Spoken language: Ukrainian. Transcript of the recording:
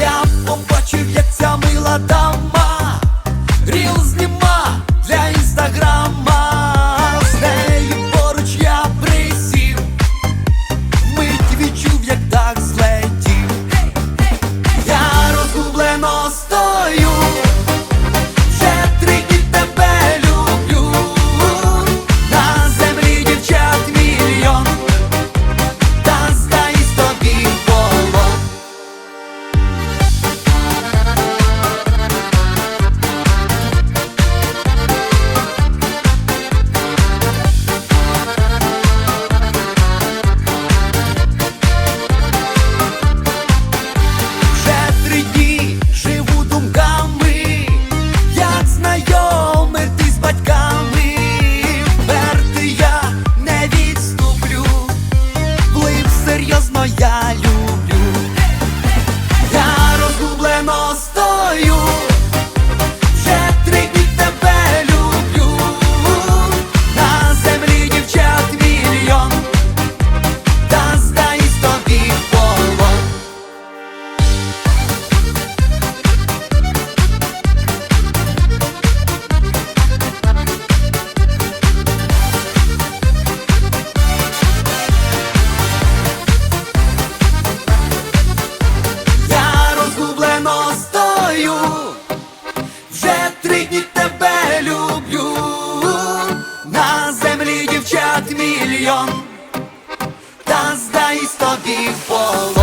Я побачив, як ця мила дама ріл знімає видні тебе люблю, на землі дівчат мільйон, та здай тобі полон.